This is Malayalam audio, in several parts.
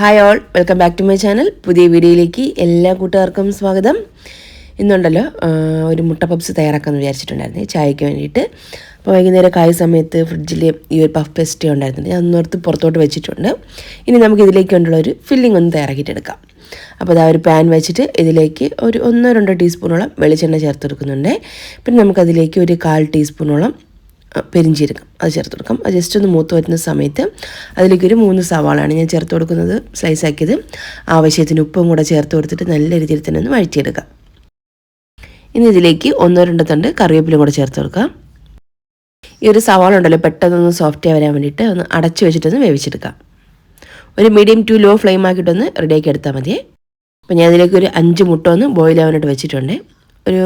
Hi all welcome back to my channel പുതിയ വീഡിയോയിലേക്ക് എല്ലാ കൂട്ടുകാർക്കും സ്വാഗതം. ഇന്നുണ്ടല്ലോ ഒരു മുട്ട പപ്സ് തയ്യാറാക്കാമെന്ന് വിചാരിച്ചിട്ടുണ്ടായിരുന്നു ചായയ്ക്ക് വേണ്ടിയിട്ട്. അപ്പോൾ വൈകുന്നേരം കായ സമയത്ത് ഫ്രിഡ്ജിൽ ഈ ഒരു പഫ് പേസ്ട്രി ഉണ്ടായിരുന്നു ഞാൻ ഒന്നോർത്ത് പുറത്തോട്ട് വെച്ചിട്ടുണ്ട്. ഇനി നമുക്ക് ഇതിലേക്ക് കൊണ്ടുള്ള ഒരു ഫില്ലിംഗ് ഒന്ന് തയ്യാറാക്കിയിട്ടെടുക്കാം. അപ്പോൾ അതാ ഒരു പാൻ വെച്ചിട്ട് ഇതിലേക്ക് ഒരു ഒന്നോ രണ്ടോ ടീസ്പൂണോളം വെളിച്ചെണ്ണ ചേർത്ത് കൊടുക്കുന്നുണ്ട് പിന്നെ നമുക്കതിലേക്ക് ഒരു കാൽ ടീസ്പൂണോളം പെരിഞ്ചീരകം അത് ചേർത്ത് കൊടുക്കാം. അത് ജസ്റ്റ് ഒന്ന് മൂത്ത് വരുന്ന സമയത്ത് അതിലേക്ക് ഒരു മൂന്ന് സവാളാണ് ഞാൻ ചേർത്ത് കൊടുക്കുന്നത്. സ്ലൈസ് ആക്കിയത്. ആവശ്യത്തിന് ഉപ്പും കൂടെ ചേർത്ത് കൊടുത്തിട്ട് നല്ല രീതിയിൽ തന്നെ ഒന്ന് വഴറ്റിയെടുക്കാം. ഇനി ഇതിലേക്ക് ഒന്നോ രണ്ടോ തണ്ട് കറിവേപ്പിലും കൂടെ ചേർത്ത് കൊടുക്കാം. ഈ ഒരു സവാള ഉണ്ടല്ലോ പെട്ടെന്നൊന്ന് സോഫ്റ്റ് ആയി വരാൻ വേണ്ടിയിട്ട് ഒന്ന് അടച്ചു വെച്ചിട്ടൊന്ന് വേവിച്ചെടുക്കാം. ഒരു മീഡിയം ടു ലോ ഫ്ലെയിം ആക്കിയിട്ടൊന്ന് റെഡിയാക്കി എടുത്താൽ മതിയേ. അപ്പോൾ ഞാൻ അതിലേക്ക് ഒരു അഞ്ച് മുട്ട ഒന്ന് ബോയിൽ ആവാനായിട്ട് വെച്ചിട്ടുണ്ട്. ഒരു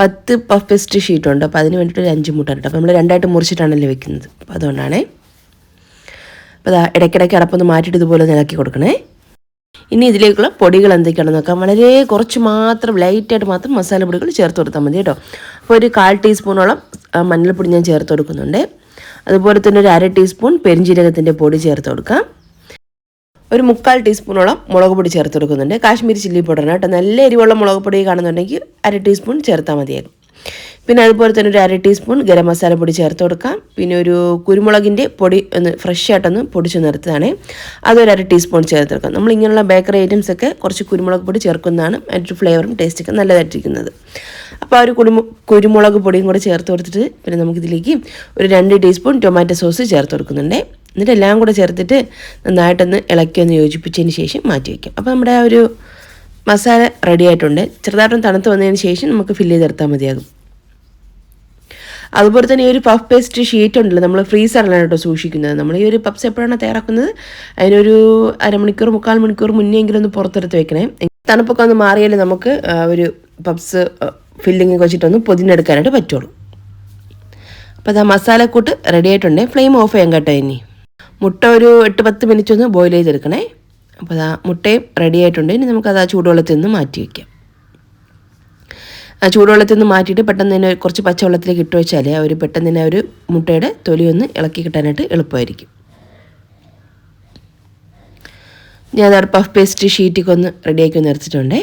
പത്ത് പഫ് പേസ്റ്റ് ഷീറ്റ് ഉണ്ട്. അപ്പോൾ അതിന് വേണ്ടിയിട്ട് ഒരു അഞ്ച് മുട്ട കിട്ടും അപ്പോൾ നമ്മൾ രണ്ടായിട്ട് മുറിച്ചിട്ടാണല്ലോ വെക്കുന്നത്. അപ്പോൾ അതുകൊണ്ടാണേ. അപ്പോൾ അതാ ഇടയ്ക്കിടയ്ക്ക് അടപ്പൊന്ന് മാറ്റിയിട്ട് ഇതുപോലെ നിലക്കി കൊടുക്കണേ. ഇനി ഇതിലേക്കുള്ള പൊടികൾ എന്തൊക്കെയാണെന്ന് നോക്കാം. വളരെ കുറച്ച് മാത്രം ലൈറ്റായിട്ട് മാത്രം മസാല പൊടികൾ ചേർത്ത് കൊടുത്താൽ മതി കേട്ടോ. അപ്പോൾ ഒരു കാൽ ടീസ്പൂണോളം മഞ്ഞൾപ്പൊടി ഞാൻ ചേർത്ത് കൊടുക്കുന്നുണ്ട്. അതുപോലെ തന്നെ ഒരു അര ടീസ്പൂൺ പെരിഞ്ജീരകത്തിന്റെ പൊടി ചേർത്ത് കൊടുക്കാം. ഒരു മുക്കാൽ ടീസ്പൂണോളം മുളക് പൊടി ചേർത്ത് കൊടുക്കുന്നുണ്ട്. കാശ്മീരി ചില്ലി പൗഡറിന് കേട്ടോ. നല്ല എരിവുള്ള മുളക് പൊടി കാണുന്നുണ്ടെങ്കിൽ അര ടീസ്പൂൺ ചേർത്താൽ മതിയാകും പിന്നെ അതുപോലെ തന്നെ ഒരു അര ടീസ്പൂൺ ഗരം മസാല പൊടി ചേർത്ത് കൊടുക്കാം. പിന്നെ ഒരു കുരുമുളകിന്റെ പൊടി ഒന്ന് ഫ്രഷ് ആയിട്ടൊന്ന് പൊടിച്ച് നിർത്തതാണ് അതൊരു അര ടീസ്പൂൺ ചേർത്ത് കൊടുക്കാം. നമ്മൾ ഇങ്ങനെയുള്ള ബേക്കറി ഐറ്റംസ് ഒക്കെ കുറച്ച് കുരുമുളക് പൊടി ചേർക്കുന്നതാണ് അതിന്റെ ഫ്ലേവറും ടേസ്റ്റൊക്കെ നല്ലതായിട്ടിരിക്കുന്നത്. അപ്പോൾ ആ ഒരു കുരുമു കുരുമുളക് പൊടിയും കൂടെ ചേർത്ത് കൊടുത്തിട്ട് പിന്നെ നമുക്കിതിലേക്ക് ഒരു രണ്ട് ടീസ്പൂൺ ടൊമാറ്റോ സോസ് ചേർത്ത് കൊടുക്കുന്നുണ്ട്. എന്നിട്ട് എല്ലാം കൂടെ ചേർത്തിട്ട് നന്നായിട്ടൊന്ന് ഇളക്കി ഒന്ന് യോജിപ്പിച്ചതിന് ശേഷം മാറ്റി വയ്ക്കാം അപ്പോൾ നമ്മുടെ ആ ഒരു മസാല റെഡി ആയിട്ടുണ്ട്. ചെറുതായിട്ടൊന്ന് തണുത്ത് വന്നതിന് ശേഷം നമുക്ക് ഫില്ല് ചെയ്തെടുത്താൽ മതിയാകും. അതുപോലെ തന്നെ ഈ ഒരു പഫ് പേസ്റ്റ് ഷീറ്റ് ഉണ്ടല്ലോ നമ്മൾ ഫ്രീസറിലാണ് കേട്ടോ സൂക്ഷിക്കുന്നത്. നമ്മൾ ഈ ഒരു പഫ്സ് എപ്പോഴാണ് തയ്യാറാക്കുന്നത് അതിനൊരു അരമണിക്കൂർ മുക്കാൽ മണിക്കൂർ മുന്നേ എങ്കിലും ഒന്ന് പുറത്തെടുത്ത് വെക്കണേ. തണുപ്പൊക്കെ ഒന്ന് മാറിയാലേ നമുക്ക് ഒരു പപ്സ് ഫില്ലിങ് വെച്ചിട്ടൊന്ന് പൊതിഞ്ഞെടുക്കാനായിട്ട് പറ്റുള്ളൂ. അപ്പോൾ അത് ആ മസാലക്കൂട്ട് റെഡി ആയിട്ടുണ്ട്. ഫ്ലെയിം ഓഫ് ചെയ്യാൻ കേട്ടോ ഇനി. മുട്ട ഒരു എട്ട് പത്ത് മിനിറ്റ് ഒന്ന് ബോയിൽ ചെയ്തെടുക്കണേ. അപ്പോൾ അതാ മുട്ടയും റെഡി ആയിട്ടുണ്ട്. ഇനി നമുക്കത് ആ ചൂടുവെള്ളത്തിൽ നിന്ന് മാറ്റി വയ്ക്കാം ആ ചൂടുവെള്ളത്തിൽ നിന്ന് മാറ്റിയിട്ട് പെട്ടെന്ന് തന്നെ കുറച്ച് പച്ചവെള്ളത്തിലേക്ക് ഇട്ട് വെച്ചാൽ ആ ഒരു പെട്ടെന്ന് തന്നെ ഒരു മുട്ടയുടെ തൊലി ഒന്ന് ഇളക്കി കിട്ടാനായിട്ട് എളുപ്പമായിരിക്കും. ഞാൻ അതൊരു പഫ് പേസ്റ്റ് ഷീറ്റിക്കൊന്ന് റെഡിയാക്കി ഒന്ന് നിറച്ചിട്ടുണ്ടേ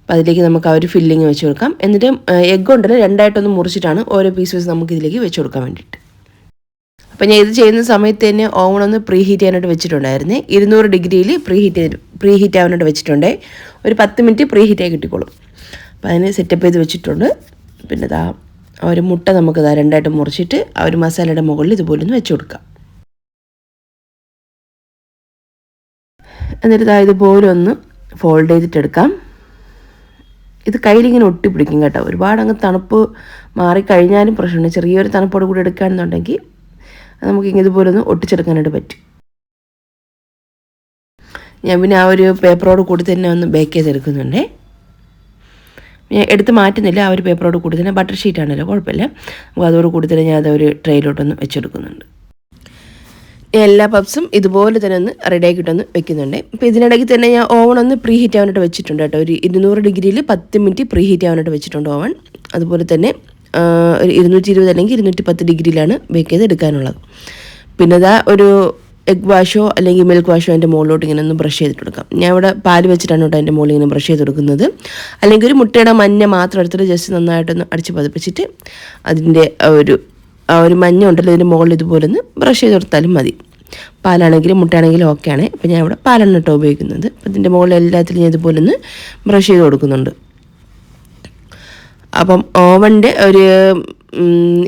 അപ്പോൾ അതിലേക്ക് നമുക്ക് ആ ഒരു ഫില്ലിങ് വെച്ച് കൊടുക്കാം. എന്നിട്ട് എഗ്ഗ് ഉണ്ടല്ലോ രണ്ടായിട്ടൊന്ന് മുറിച്ചിട്ടാണ് ഓരോ പീസ് വെച്ച് നമുക്ക് ഇതിലേക്ക് വെച്ച് കൊടുക്കാൻ വേണ്ടിയിട്ട്. അപ്പോൾ ഞാൻ ഇത് ചെയ്യുന്ന സമയത്ത് തന്നെ ഓവൺ ഒന്ന് പ്രീ ഹീറ്റ് ചെയ്യാനായിട്ട് വെച്ചിട്ടുണ്ടായിരുന്നു. ഇരുന്നൂറ് ഡിഗ്രിയിൽ പ്രീ ഹീറ്റ് പ്രീ ഹീറ്റ് ആവാനായിട്ട് വെച്ചിട്ടുണ്ടേ. ഒരു പത്ത് മിനിറ്റ് പ്രീ ഹീറ്റ് ആയി കിട്ടിക്കോളും. അപ്പോൾ അതിന് സെറ്റപ്പ് ചെയ്ത് വെച്ചിട്ടുണ്ട്. പിന്നെ ഇതാ ആ ഒരു മുട്ട നമുക്ക് ഇതാ രണ്ടായിട്ട് മുറിച്ചിട്ട് ആ ഒരു മസാലയുടെ മുകളിൽ ഇതുപോലെ ഒന്ന് വെച്ച് കൊടുക്കാം. എന്നിട്ട് ഇതാ ഇതുപോലെ ഒന്ന് ഫോൾഡ് ചെയ്തിട്ടെടുക്കാം ഇത് കയ്യിലിങ്ങനെ ഒട്ടിപ്പിടിക്കും കേട്ടോ. ഒരുപാട് അങ്ങ് തണുപ്പ് മാറിക്കഴിഞ്ഞാലും പ്രശ്നമുണ്ട് ചെറിയൊരു തണുപ്പോട് കൂടി എടുക്കുകയാണെന്നുണ്ടെങ്കിൽ നമുക്ക് ഇതുപോലെ ഒന്ന് ഒട്ടിച്ചെടുക്കാനായിട്ട് പറ്റും. ഞാൻ പിന്നെ ആ ഒരു പേപ്പറോട് കൂടി തന്നെ ഒന്ന് ബേക്ക് ചെയ്തെടുക്കുന്നുണ്ടേ. ഞാൻ എടുത്ത് മാറ്റുന്നില്ല ആ ഒരു പേപ്പറോട് കൂടി തന്നെ ബട്ടർ ഷീറ്റാണല്ലോ കുഴപ്പമില്ല. അപ്പോൾ അതോട് കൂടി തന്നെ ഞാൻ അതൊരു ട്രെയിലോട്ടൊന്ന് വെച്ചെടുക്കുന്നുണ്ട്. എല്ലാ പപ്സും ഇതുപോലെ തന്നെ ഒന്ന് റെഡിയാക്കിയിട്ടൊന്ന് വെക്കുന്നുണ്ട്. അപ്പോൾ ഇതിനിടയ്ക്ക് തന്നെ ഞാൻ ഓവൺ ഒന്ന് പ്രീ ഹീറ്റ് ആവാനായിട്ട് വെച്ചിട്ടുണ്ട് കേട്ടോ. ഒരു ഇരുന്നൂറ് ഡിഗ്രിയിൽ പത്ത് മിനിറ്റ് പ്രീ ഹീറ്റ് ആവാനായിട്ട് വെച്ചിട്ടുണ്ട് ഓവൺ അതുപോലെ തന്നെ ഇരുന്നൂറ്റി ഇരുപത് അല്ലെങ്കിൽ ഇരുന്നൂറ്റി പത്ത് ഡിഗ്രിയിലാണ് ബേക്ക് ചെയ്ത് എടുക്കാനുള്ളത്. പിന്നെ അതാ ഒരു എഗ് വാഷോ അല്ലെങ്കിൽ മിൽക്ക് വാഷോ അതിന്റെ മുകളിലോട്ട് ഇങ്ങനെ ഒന്ന് ബ്രഷ് ചെയ്തിട്ട് കൊടുക്കാം. ഞാൻ ഇവിടെ പാൽ വെച്ചിട്ടാണ് കേട്ടോ അതിന്റെ മുകളിൽ ഇങ്ങനെ ബ്രഷ് ചെയ്ത് കൊടുക്കുന്നത്. അല്ലെങ്കിൽ ഒരു മുട്ടയുടെ മഞ്ഞ മാത്രം എടുത്തിട്ട് ജസ്റ്റ് നന്നായിട്ടൊന്ന് അടിച്ച് പതിപ്പിച്ചിട്ട് അതിന്റെ ഒരു ആ ഒരു മഞ്ഞ ഉണ്ടല്ലോ ഇതിന്റെ മുകളിൽ ഇതുപോലെ ഒന്ന് ബ്രഷ് ചെയ്ത് കൊടുത്താലും മതി. പാലാണെങ്കിലും മുട്ടയാണെങ്കിലും ഓക്കെയാണ് അപ്പോൾ ഞാൻ ഇവിടെ പാലാണ് കേട്ടോ ഉപയോഗിക്കുന്നത്. അപ്പോൾ ഇതിന്റെ മുകളിൽ എല്ലാത്തിലും ഞാൻ ഇതുപോലെ ഒന്ന് ബ്രഷ് ചെയ്ത് കൊടുക്കുന്നുണ്ട്. അപ്പം ഓവന്റെ ഒരു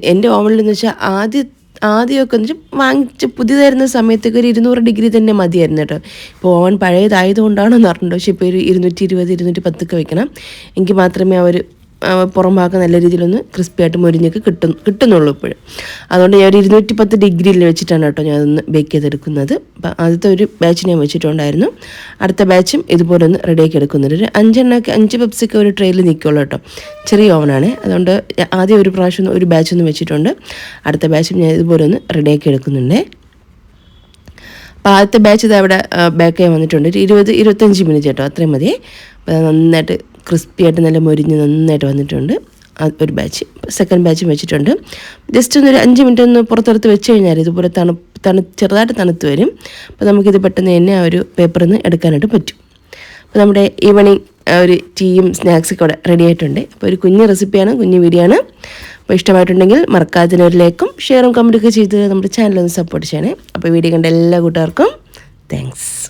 എന്റെ ഓവനിൽ എന്ന് വെച്ചാൽ ആദ്യ ആദ്യമൊക്കെ എന്ന് വെച്ചാൽ വാങ്ങിച്ച് പുതിയതായിരുന്ന സമയത്തൊക്കെ ഒരു ഇരുന്നൂറ് ഡിഗ്രി തന്നെ മതിയായിരുന്നു കേട്ടോ. ഇപ്പോൾ ഓവൻ പഴയതായതുകൊണ്ടാണോ എന്ന് പറഞ്ഞിട്ടുണ്ട്. പക്ഷേ ഇപ്പോൾ ഒരു ഇരുന്നൂറ്റി ഇരുപത് ഇരുന്നൂറ്റി പത്തൊക്കെ വെക്കണം. എങ്കിൽ മാത്രമേ ആ ഒരു പുറം ഭാഗം നല്ല രീതിയിലൊന്ന് ക്രിസ്പി ആയിട്ട് മുരിഞ്ഞൊക്കെ കിട്ടും കിട്ടുന്നുള്ളൂ ഇപ്പോഴും. അതുകൊണ്ട് ഞാൻ ഒരു ഇരുന്നൂറ്റി പത്ത് ഡിഗ്രിയിൽ വെച്ചിട്ടാണ് കേട്ടോ ഞാൻ അതൊന്ന് ബേക്ക് ചെയ്തെടുക്കുന്നത്. അപ്പം ആദ്യത്തെ ഒരു ബാച്ച് ഞാൻ വെച്ചിട്ടുണ്ടായിരുന്നു. അടുത്ത ബാച്ചും ഇതുപോലെ ഒന്ന് റെഡിയാക്കി എടുക്കുന്നുണ്ട്. ഒരു അഞ്ചെണ്ണൊക്കെ അഞ്ച് പെപ്സിക്ക് ഒരു ട്രെയിൽ നിൽക്കുള്ളൂ കേട്ടോ. ചെറിയ ഓവനാണ് അതുകൊണ്ട് ആദ്യം ഒരു പ്രാവശ്യം ഒരു ബാച്ച് ഒന്ന് വെച്ചിട്ടുണ്ട്. അടുത്ത ബാച്ചും ഞാൻ ഇതുപോലെ ഒന്ന് റെഡിയാക്കി എടുക്കുന്നുണ്ട്. അപ്പോൾ ആദ്യത്തെ ബാച്ച് ഇത് അവിടെ ബാക്ക് ചെയ്യാൻ വന്നിട്ടുണ്ട്. ഒരു ഇരുപത് ഇരുപത്തഞ്ച് മിനിറ്റ് കേട്ടോ. അത്രയും മതി. അപ്പോൾ നന്നായിട്ട് ക്രിസ്പി ആയിട്ട് നല്ല മൊരിഞ്ഞ് നന്നായിട്ട് വന്നിട്ടുണ്ട്. ഒരു ബാച്ച് സെക്കൻഡ് ബാച്ചും വെച്ചിട്ടുണ്ട്. ജസ്റ്റ് ഒന്നൊരു അഞ്ച് മിനിറ്റ് ഒന്ന് പുറത്തെടുത്ത് വെച്ച് കഴിഞ്ഞാൽ ഇതുപോലെ തണു തണു ചെറുതായിട്ട് തണുത്ത് വരും. അപ്പോൾ നമുക്കിത് പെട്ടെന്ന് തന്നെ ആ ഒരു പേപ്പറിൽ നിന്ന് എടുക്കാനായിട്ട് പറ്റും. അപ്പോൾ നമ്മുടെ ഈവനിങ് ഒരു ടീയും സ്നാക്സൊക്കെ ഇവിടെ റെഡി ആയിട്ടുണ്ട്. അപ്പോൾ ഒരു കുഞ്ഞ് റെസിപ്പിയാണ് കുഞ്ഞ് വീഡിയോ അപ്പോൾ ഇഷ്ടമായിട്ടുണ്ടെങ്കിൽ മറക്കാതിന് ഒരു ഷെയറും കമന്റൊക്കെ ചെയ്ത് നമ്മുടെ ചാനലൊന്ന് സപ്പോർട്ട് ചെയ്യണേ. അപ്പോൾ വീഡിയോ കണ്ട എല്ലാ കൂട്ടുകാർക്കും താങ്ക്സ്